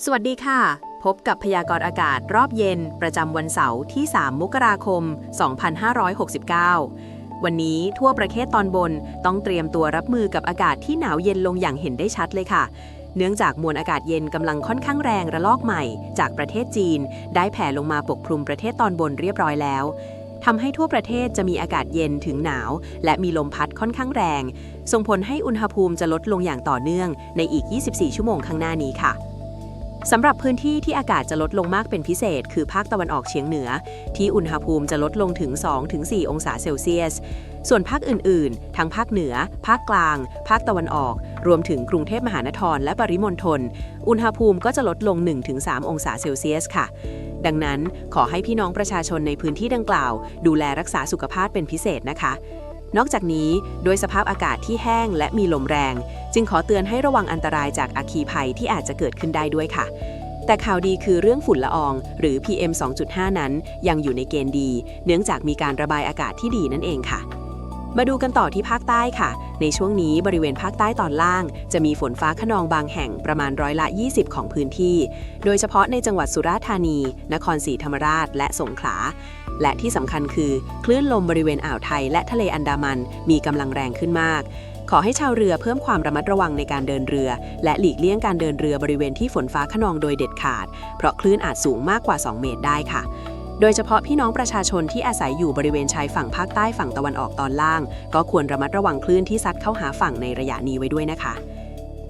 สวัสดีค่ะ พบกับพยากรณ์อากาศรอบเย็น ประจำวันเสาร์ที่ 3 มกราคม 2569 วันนี้ทั่วประเทศตอนบนต้องเตรียมตัวรับมือกับอากาศที่หนาวเย็นลงอย่างเห็นได้ชัดเลยค่ะ เนื่องจากมวลอากาศเย็นกำลังค่อนข้างแรงระลอกใหม่ จากประเทศจีน ได้แผ่ลงมาปกคลุมประเทศตอนบนเรียบร้อยแล้วทำให้ทั่วประเทศจะมีอากาศเย็นถึงหนาว และมีลมพัดค่อนข้างแรง ส่งผลให้อุณหภูมิจะลดลงอย่างต่อเนื่องในอีก 24 ชั่วโมงข้างหน้านี้ค่ะ สำหรับพื้นที่ที่อากาศจะลดลงมากเป็นพิเศษ คือภาคตะวันออกเฉียงเหนือ ที่อุณหภูมิจะลดลงถึง 2-4 องศาเซลเซียส ส่วนภาคอื่น ๆ ทั้งภาคเหนือ ภาคกลาง ภาคตะวันออก รวมถึงกรุงเทพมหานครและปริมณฑล อุณหภูมิก็จะลดลง 1-3 องศาเซลเซียสค่ะ ดังนั้นขอให้พี่น้องประชาชนในพื้นที่ดังกล่าว ดูแลรักษาสุขภาพเป็นพิเศษนะคะ นอกจากนี้โดยสภาพอากาศที่แห้งและมีลมแรง จึงขอเตือนให้ระวังอันตรายจากอาคีภัยที่อาจจะเกิดขึ้นได้ด้วยค่ะ แต่ข่าวดีคือเรื่องฝุ่นละออง หรือ PM 2.5 นั้นยังอยู่ในเกณฑ์ดี เนื่องจากมีการระบายอากาศที่ดีนั่นเองค่ะ มาดูกันต่อที่ภาคใต้ค่ะ ในช่วงนี้บริเวณภาคใต้ตอนล่าง จะมีฝนฟ้าขนองบางแห่งประมาณร้อยละ 20 ของพื้นที่ โดยเฉพาะในจังหวัดสุราษฎร์ธานี นครศรีธรรมราช และสงขลา และที่สำคัญคือ คลื่นลมบริเวณอ่าวไทย และทะเลอันดามันมีกำลังแรงขึ้นมาก ขอให้ชาวเรือเพิ่มความระมัดระวังในการเดินเรือ และหลีกเลี่ยงการเดินเรือบริเวณที่ฝนฟ้าขนองโดยเด็ดขาด เพราะคลื่นอาจสูงมากกว่า 2 เมตรได้ค่ะ โดยเฉพาะพี่น้องประชาชนที่อาศัยอยู่บริเวณชายฝั่งภาคใต้ฝั่งตะวันออกตอนล่าง ก็ควรระมัดระวังคลื่นที่ซัดเข้าหาฝั่งในระยะนี้ไว้ด้วยนะคะ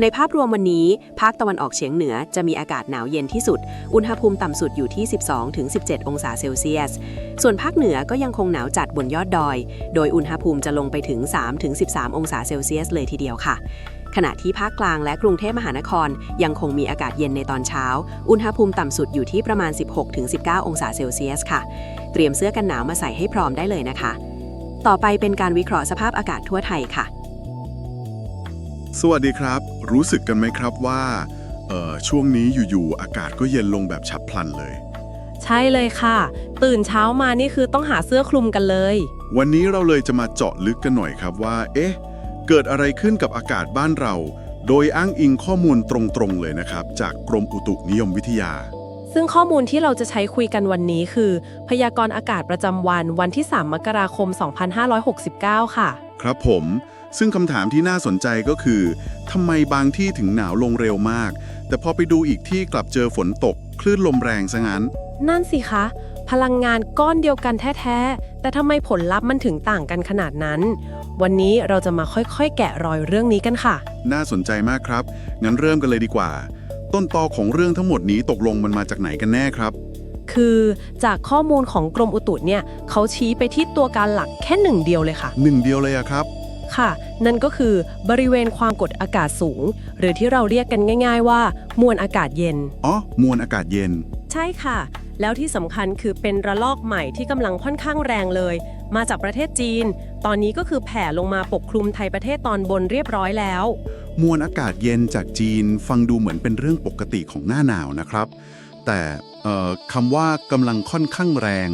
ในภาพรวมวันนี้ ภาคตะวันออกเฉียงเหนือจะมีอากาศหนาวเย็นที่สุด อุณหภูมิต่ำสุดอยู่ที่ 12-17 องศาเซลเซียส ส่วนภาคเหนือก็ยังคงหนาวจัดบนยอดดอย โดยอุณหภูมิจะลงไปถึง 3-13 องศาเซลเซียสเลยทีเดียวค่ะ ขณะที่ภาคกลางและกรุงเทพมหานคร ยังคงมีอากาศเย็นในตอนเช้า อุณหภูมิต่ำสุดอยู่ที่ประมาณ 16-19 องศาเซลเซียสค่ะ เตรียมเสื้อกันหนาวมาใส่ให้พร้อมได้เลยนะคะ ต่อไปเป็นการวิเคราะห์สภาพอากาศทั่วไทยค่ะ สวัสดีครับ รู้สึกกันไหมครับว่าเอ่อช่วงนี้อยู่ๆอากาศก็เย็นลงแบบฉับพลันเลย ใช่เลยค่ะ ตื่นเช้ามานี่คือต้องหาเสื้อคลุมกันเลย วันนี้เราเลยจะมาเจาะลึกกันหน่อยครับว่า เอ๊ะ เกิดอะไรขึ้นกับอากาศบ้านเรา โดยอ้างอิงข้อมูลตรงๆเลยนะครับ จากกรมอุตุนิยมวิทยา ซึ่งข้อมูลที่เราจะใช้คุยกันวันนี้คือ พยากรณ์อากาศประจำวันวันที่ 3 มกราคม 2569 ค่ะ ครับผม ซึ่งคำถามที่น่าสนใจก็คือทำไมบางที่ถึงหนาวลงเร็วมาก แต่พอไปดูอีกที่กลับเจอฝนตก คลื่นลมแรงซะงั้น นั่นสิคะ พลังงานก้อนเดียวกันแท้ๆ แต่ทำไมผลลัพธ์มันถึงต่างกันขนาดนั้น วันนี้เราจะมาค่อยๆ แกะรอยเรื่องนี้กันค่ะ น่าสนใจมากครับ งั้นเริ่มกันเลยดีกว่า ต้นตอของเรื่องทั้งหมดนี้ตกลงมันมาจากไหนกันแน่ครับ คือจากข้อมูลของกรมอุตุเนี่ยเขาชี้ไปที่ตัวการหลักแค่หนึ่งเดียวเลยค่ะ หนึ่งเดียวเลยอะครับ ค่ะ นั่นก็คือบริเวณความกดอากาศสูง หรือที่เราเรียกกันง่าย ๆ ว่า มวลอากาศเย็น อ๋อ มวลอากาศเย็น ใช่ค่ะ แล้วที่สำคัญคือเป็นระลอกใหม่ที่กำลังค่อนข้างแรงเลย มาจากประเทศจีน ตอนนี้ก็คือแผ่ลงมาปกคลุมไทยประเทศตอนบนเรียบร้อยแล้ว มวลอากาศเย็นจากจีนฟังดูเหมือนเป็นเรื่องปกติของหน้าหนาวนะครับ แต่เอ่อคำว่ากำลังค่อนข้างแรง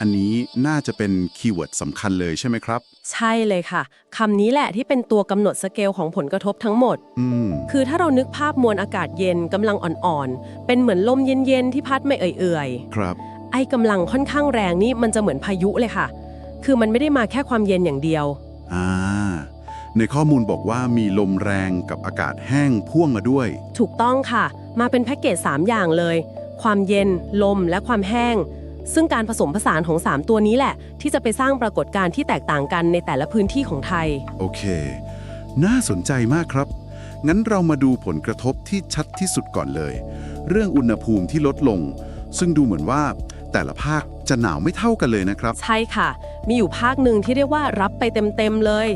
อันนี้น่าจะเป็นคีย์เวิร์ดสำคัญเลยใช่ไหมครับ ใช่เลยค่ะคำนี้แหละที่เป็นตัวกำหนดสเกลของผลกระทบทั้งหมดอืมคือถ้าเรานึกภาพมวลอากาศเย็นกำลังอ่อนๆ เป็นเหมือนลมเย็นๆที่พัดไม่เอื่อยครับๆไอ้กำลังค่อนข้างแรงนี่มันจะเหมือนพายุเลยค่ะ คือมันไม่ได้มาแค่ความเย็นอย่างเดียว อ่า ในข้อมูลบอกว่ามีลมแรงกับอากาศแห้งพ่วงมาด้วย ถูกต้องค่ะ มาเป็นแพ็กเกจ 3 อย่างเลย ความเย็น ลม และความแห้ง ซึ่งการผสมผสานของ 3 ตัวนี้แหละ ที่จะไปสร้างปรากฏการณ์ที่แตกต่างกันในแต่ละพื้นที่ของไทย โอเค น่าสนใจมากครับ งั้นเรามาดูผลกระทบที่ชัดที่สุดก่อนเลย เรื่องอุณหภูมิที่ลดลง ซึ่งดูเหมือนว่า แต่ละภาคจะหนาวไม่เท่ากันเลยนะครับ ใช่ค่ะ มีอยู่ภาคหนึ่งที่เรียกว่ารับไปเต็มๆเลย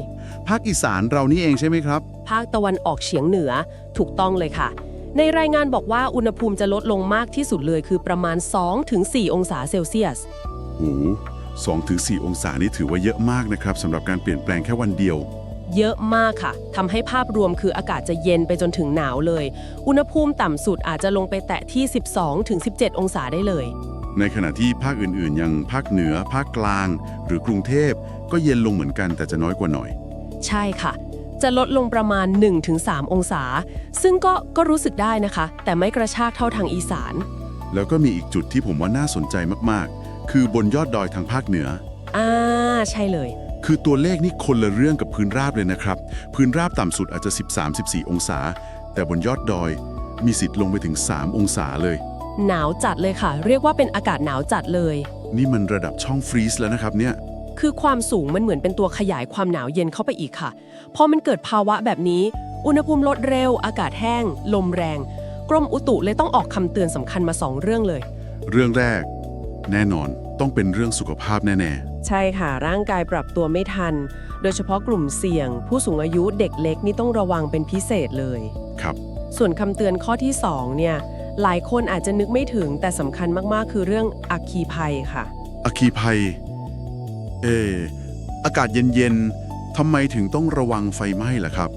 ภาคอีสานเรานี่เองใช่ไหมครับ ภาคตะวันออกเฉียงเหนือถูกต้องเลยค่ะ ในรายงานบอกว่าอุณหภูมิจะลดลงมากที่สุดเลยคือประมาณ 2-4 องศาเซลเซียสโอ้สองถึงสี่องศานี่ถือว่าเยอะมากนะครับสำหรับการเปลี่ยนแปลงแค่วันเดียว เยอะมากค่ะทำให้ภาพรวมคืออากาศจะเย็นไปจนถึงหนาวเลย อุณหภูมิต่ำสุดอาจจะลงไปแตะที่ 12-17 องศาได้เลย ในขณะที่ภาคอื่นๆ อย่างภาคเหนือ ภาคกลาง หรือกรุงเทพก็เย็นลงเหมือนกันแต่จะน้อยกว่าหน่อย ใช่ค่ะ จะลดลงประมาณ 1-3 องศา ซึ่งก็ก็รู้สึกได้นะคะ แต่ไม่กระชากเท่าทางอีสาน แล้วก็มีอีกจุดที่ผมว่าน่าสนใจมากๆ คือบนยอดดอยทางภาคเหนือ อ่า ใช่เลย คือตัวเลขนี่คนละเรื่องกับพื้นราบเลยนะครับ พื้นราบต่ำสุดอาจจะ 13-14 องศา แต่บนยอดดอยมีสิทธิ์ลงไปถึง 3 องศาเลย หนาวจัดเลยค่ะ เรียกว่าเป็นอากาศหนาวจัดเลย นี่มันระดับช่องฟรีซแล้วนะครับเนี่ย คือความสูงมันเหมือนเป็นตัวขยายความหนาวเย็นเข้าไปอีกค่ะ พอมันเกิดภาวะแบบนี้ อุณหภูมิลดเร็ว อากาศแห้ง ลมแรง กรมอุตุเลยต้องออกคำเตือนสำคัญมาสองเรื่องเลย เรื่องแรก แน่นอนต้องเป็นเรื่องสุขภาพแน่ใช่ค่ะ ร่างกายปรับตัวไม่ทัน โดยเฉพาะกลุ่มเสี่ยง ผู้สูงอายุเด็กเล็กนี่ต้องระวังเป็นพิเศษเลย ๆ ครับ ส่วนคำเตือนข้อที่สองเนี่ย หลายคนอาจจะนึกไม่ถึงแต่สำคัญมากๆ คือเรื่องอัคคีภัยค่ะอคคีภัย เอออากาศเย็นๆทำไมถึงต้องระวังไฟไหม้ล่ะครับ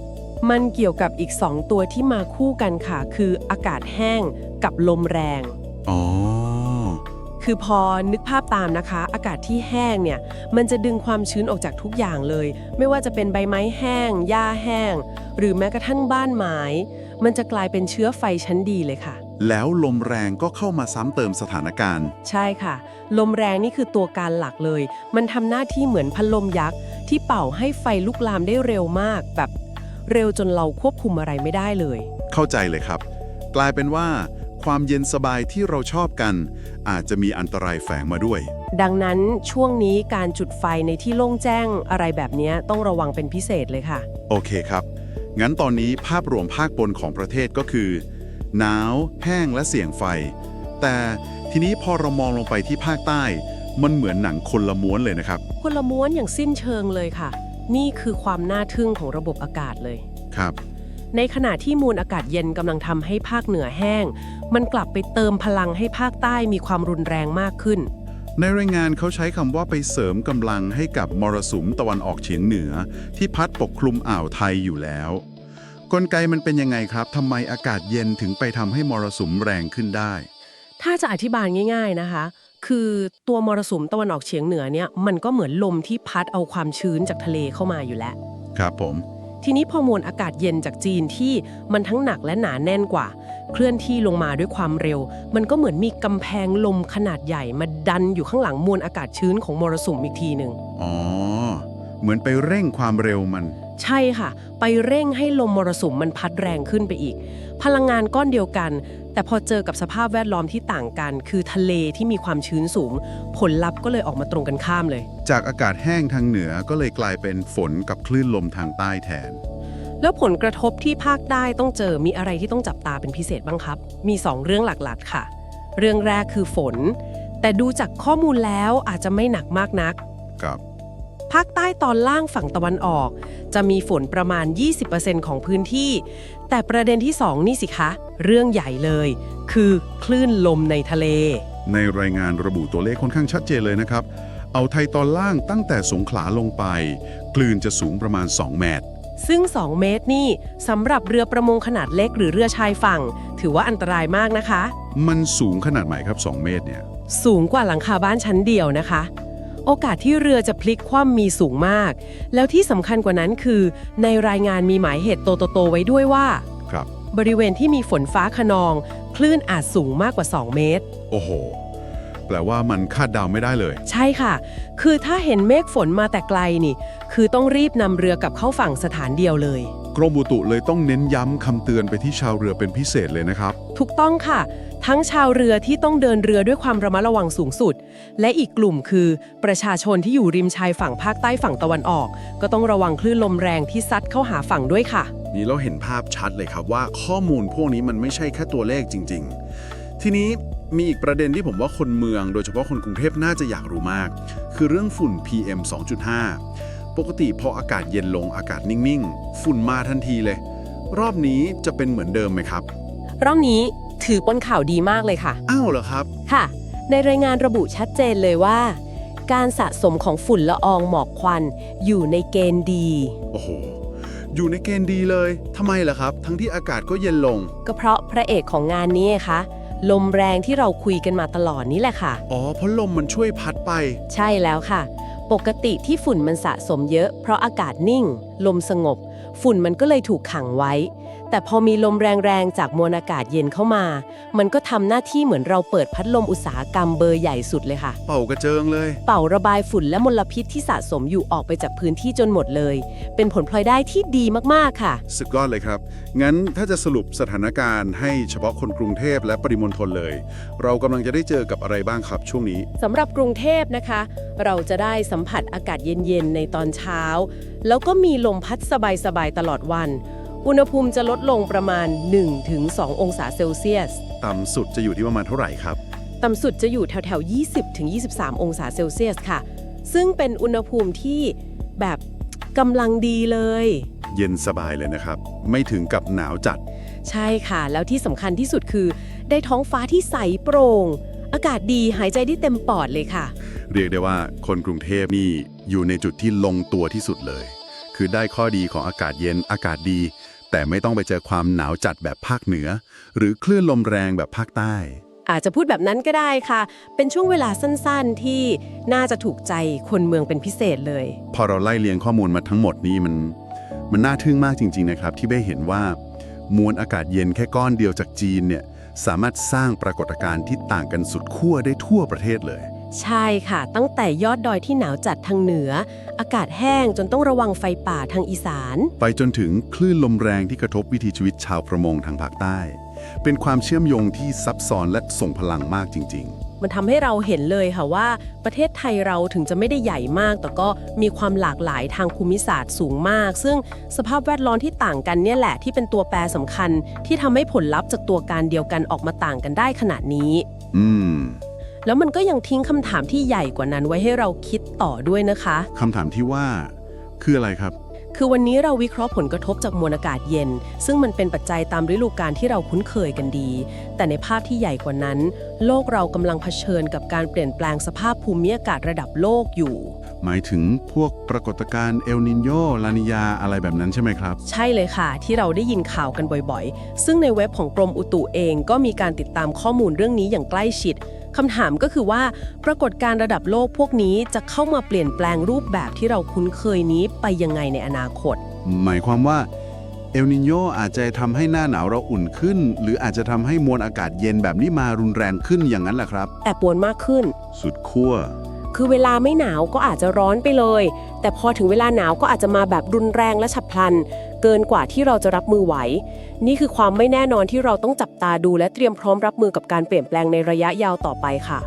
มันเกี่ยวกับอีก 2 ตัวที่มาคู่กันค่ะ คืออากาศแห้งกับลมแรง อ๋อ คือพอนึกภาพตามนะคะ อากาศที่แห้งเนี่ย มันจะดึงความชื้นออกจากทุกอย่างเลย ไม่ว่าจะเป็นใบไม้แห้ง หญ้าแห้ง หรือแม้กระทั่งบ้านไม้ มันจะกลายเป็นเชื้อไฟชั้นดีเลยค่ะ แล้วลมแรงก็เข้ามาซ้ำเติมสถานการณ์ ใช่ค่ะ ลมแรงนี่คือตัวการหลักเลย มันทำหน้าที่เหมือนพัดลมยักษ์ ที่เป่าให้ไฟลุกลามได้เร็วมาก แบบเร็วจนเราควบคุมอะไรไม่ได้เลย เข้าใจเลยครับ กลายเป็นว่าความเย็นสบายที่เราชอบกัน อาจจะมีอันตรายแฝงมาด้วย ดังนั้นช่วงนี้การจุดไฟในที่โล่งแจ้งอะไรแบบเนี้ยต้องระวังเป็นพิเศษเลยค่ะ โอเคครับ งั้นตอนนี้ภาพรวมภาคบนของประเทศก็คือ หนาว แห้งและเสี่ยงไฟ แต่ทีนี้พอเรามองลงไปที่ภาคใต้ มันเหมือนหนังคนละม้วนเลยนะครับ คนละม้วนอย่างสิ้นเชิงเลยค่ะ นี่คือความน่าทึ่งของระบบอากาศเลย ครับ ในขณะที่มวลอากาศเย็นกำลังทำให้ภาคเหนือแห้ง มันกลับไปเติมพลังให้ภาคใต้มีความรุนแรงมากขึ้น ในรายงานเขาใช้คำว่าไปเสริมกำลังให้กับมรสุมตะวันออกเฉียงเหนือ ที่พัดปกคลุมอ่าวไทยอยู่แล้ว กลไกมันเป็นยังไงครับทำไมอากาศเย็นถึงไปทำให้มรสุมแรงขึ้นได้ ถ้าจะอธิบายง่าย ๆนะคะ คือตัวมรสุมตะวันออกเฉียงเหนือเนี่ยมันก็เหมือนลมที่พัดเอาความชื้นจากทะเลเข้ามาอยู่แล้ว ครับผม ทีนี้พอมวลอากาศเย็นจากจีนที่มันทั้งหนักและหนาแน่นกว่า เคลื่อนที่ลงมาด้วยความเร็ว มันก็เหมือนมีกำแพงลมขนาดใหญ่มาดันอยู่ข้างหลังมวลอากาศชื้นของมรสุมอีกทีหนึ่งอ๋อ เหมือนไปเร่งความเร็วมัน ใช่ค่ะ ไปเร่งให้ลมมรสุมมันพัดแรงขึ้นไปอีก พลังงานก้อนเดียวกัน แต่พอเจอกับสภาพแวดล้อมที่ต่างกัน คือทะเลที่มีความชื้นสูง ผลลัพธ์ก็เลยออกมาตรงกันข้ามเลย จากอากาศแห้งทางเหนือก็เลยกลายเป็นฝนกับคลื่นลมทางใต้แทน แล้วผลกระทบที่ภาคใต้ต้องเจอมีอะไรที่ต้องจับตาเป็นพิเศษบ้างครับ มี 2 เรื่องหลักๆ ค่ะ เรื่องแรกคือฝน แต่ดูจากข้อมูลแล้วอาจจะไม่หนักมากนัก ครับ ภาคใต้ตอนล่างฝั่งตะวันออก จะมีฝนประมาณ 20%ของพื้นที่ แต่ประเด็นที่ 2 นี่สิคะ เรื่องใหญ่เลย คือคลื่นลมในทะเล ในรายงานระบุตัวเลขค่อนข้างชัดเจนเลยนะครับ เอาไทยตอนล่างตั้งแต่สงขลาลงไป คลื่นจะสูงประมาณ 2 เมตร ซึ่ง 2 เมตรนี่สำหรับเรือประมงขนาดเล็กหรือเรือชายฝั่ง ถือว่าอันตรายมากนะคะ มันสูงขนาดไหนครับ 2 เมตรเนี่ย สูงกว่าหลังคาบ้านชั้นเดียวนะคะ โอกาสที่เรือจะพลิกคว่ำมีสูงมาก แล้วที่สำคัญกว่านั้นคือ ในรายงานมีหมายเหตุโตๆๆไว้ด้วยว่า ครับ บริเวณที่มีฝนฟ้าขนอง คลื่นอาจสูงมากกว่า 2 เมตร โอ้โห แปลว่ามันคาดเดาไม่ได้เลย ใช่ค่ะ คือถ้าเห็นเมฆฝนมาแต่ไกลนี่ คือต้องรีบนำเรือกลับเข้าฝั่งสถานเดียวเลย กรมอุตุเลยต้องเน้นย้ำคำเตือนไปที่ชาวเรือเป็นพิเศษเลยนะครับ ถูกต้องค่ะ ทั้งชาวเรือที่ต้องเดินเรือด้วยความระมัดระวังสูงสุด และอีกกลุ่มคือ ประชาชนที่อยู่ริมชายฝั่งภาคใต้ฝั่งตะวันออก ก็ต้องระวังคลื่นลมแรงที่ซัดเข้าหาฝั่งด้วยค่ะ นี่เราเห็นภาพชัดเลยครับว่าข้อมูลพวกนี้มันไม่ใช่แค่ตัวเลขจริง ๆ ทีนี้มีอีกประเด็นที่ผมว่าคนเมือง โดยเฉพาะคนกรุงเทพน่าจะอยากรู้มาก คือเรื่องฝุ่น PM 2.5 ปกติพออากาศเย็นลงอากาศนิ่งๆ ฝุ่นมาทันทีเลย รอบนี้จะเป็นเหมือนเดิมไหมครับ รอบนี้ถือเป็นข่าวดีมากเลยค่ะ อ้าวเหรอครับ ค่ะ ในรายงานระบุชัดเจนเลยว่า การสะสมของฝุ่นละอองหมอกควันอยู่ในเกณฑ์ดี โอ้โห อยู่ในเกณฑ์ดีเลยทำไมล่ะครับ ทั้งที่อากาศก็เย็นลง ก็เพราะพระเอกของงานนี้ไงคะลมแรงที่เราคุยกันมาตลอดนี้แหละค่ะ อ๋อเพราะลมมันช่วยพัดไป ใช่แล้วค่ะ ปกติที่ฝุ่นมันสะสมเยอะ เพราะอากาศนิ่ง ลมสงบ ฝุ่นมันก็เลยถูกขังไว้ แต่พอมีลมแรงๆ จากมวลอากาศเย็นเข้ามา มันก็ทำหน้าที่เหมือนเราเปิดพัดลมอุตสาหกรรมเบอร์ใหญ่สุดเลยค่ะ เป่ากระเจิงเลย เป่าระบายฝุ่นและมลพิษที่สะสมอยู่ออกไปจากพื้นที่จนหมดเลย เป็นผลพลอยได้ที่ดีมากๆค่ะ สุดยอดเลยครับ งั้นถ้าจะสรุปสถานการณ์ให้เฉพาะคนกรุงเทพและปริมณฑลเลย เรากำลังจะได้เจอกับอะไรบ้างครับช่วงนี้ สำหรับกรุงเทพนะคะ เราจะได้สัมผัสอากาศเย็นๆในตอนเช้า แล้วก็มีลมพัดสบายๆตลอดวัน อุณหภูมิจะลดลงประมาณ 1-2 องศาเซลเซียส ต่ำสุดจะอยู่ที่ประมาณเท่าไหร่ครับ ต่ำสุดจะอยู่แถวๆ 20-23 องศาเซลเซียสค่ะ ซึ่งเป็นอุณหภูมิที่แบบกำลังดีเลย เย็นสบายเลยนะครับ ไม่ถึงกับหนาวจัด ใช่ค่ะ แล้วที่สำคัญที่สุดคือ ได้ท้องฟ้าที่ใสโปร่ง อากาศดีหายใจได้เต็มปอดเลยค่ะ เรียกได้ว่าคนกรุงเทพนี่อยู่ในจุดที่ลงตัวที่สุดเลย คือได้ข้อดีของอากาศเย็นอากาศดี แต่ไม่ต้องไปเจอความหนาวจัดแบบภาคเหนือ หรือคลื่นลมแรงแบบภาคใต้ อาจจะพูดแบบนั้นก็ได้ค่ะ เป็นช่วงเวลาสั้นๆ ที่น่าจะถูกใจคนเมืองเป็นพิเศษเลย พอเราไล่เลียงข้อมูลมาทั้งหมดนี้มัน มันน่าทึ่งมากจริง ๆ นะครับ ที่ได้เห็นว่ามวลอากาศเย็นแค่ก้อนเดียวจากจีนเนี่ยสามารถสร้างปรากฏการณ์ที่ต่างกันสุดขั้วได้ทั่วประเทศเลย ใช่ค่ะ ตั้งแต่ยอดดอยที่หนาวจัดทางเหนือ อากาศแห้งจนต้องระวังไฟป่าทางอีสาน ไปจนถึงคลื่นลมแรงที่กระทบวิถีชีวิตชาวประมงทางภาคใต้ เป็นความเชื่อมโยงที่ซับซ้อนและส่งพลังมากจริงมันทำให้เราเห็นเลยค่ะว่า ประเทศไทยเราถึงจะไม่ได้ใหญ่มาก แต่ก็มีความหลากหลายทางภูมิศาสตร์สูงมาก ซึ่งสภาพแวดล้อมที่ต่างกันเนี่ยแหละที่เป็นตัวแปรสำคัญ ที่ทำให้ผลลัพธ์จากตัวการเดียวกันออกมาต่างกันได้ขนาดนี้ๆอืม แล้วมันก็ยังทิ้งคำถามที่ใหญ่กว่านั้นไว้ให้เราคิดต่อด้วยนะคะ คำถามที่ว่า คืออะไรครับ คือวันนี้เราวิเคราะห์ผลกระทบจากมวลอากาศเย็น ซึ่งมันเป็นปัจจัยตามฤดูกาลที่เราคุ้นเคยกันดี แต่ในภาพที่ใหญ่กว่านั้น โลกเรากำลังเผชิญกับการเปลี่ยนแปลงสภาพภูมิอากาศระดับโลกอยู่ หมายถึงพวกปรากฏการณ์เอลนินโยลานิยาอะไรแบบนั้นใช่ไหมครับ ใช่เลยค่ะ ที่เราได้ยินข่าวกันบ่อยๆ ซึ่งในเว็บของกรมอุตุเองก็มีการติดตามข้อมูลเรื่องนี้อย่างใกล้ชิด คำถามก็คือว่าปรากฏการณ์ระดับโลกพวกนี้จะเข้ามาเปลี่ยนแปลงรูปแบบที่เราคุ้นเคยนี้ไปยังไงในอนาคต หมายความว่าเอลนินโยอาจจะทำให้หน้าหนาวเราอุ่นขึ้น หรืออาจจะทำให้มวลอากาศเย็นแบบนี้มารุนแรงขึ้นอย่างนั้นแหละครับ แอบปวนมากขึ้น สุดขั้วคือเวลาไม่หนาวก็อาจจะร้อนไปเลย แต่พอถึงเวลาหนาวก็อาจจะมาแบบรุนแรงและฉับพลัน เกินกว่าที่เราจะรับมือไหว นี่คือความไม่แน่นอนที่เราต้องจับตาดูและเตรียมพร้อมรับมือกับการเปลี่ยนแปลงในระยะยาวต่อไปค่ะ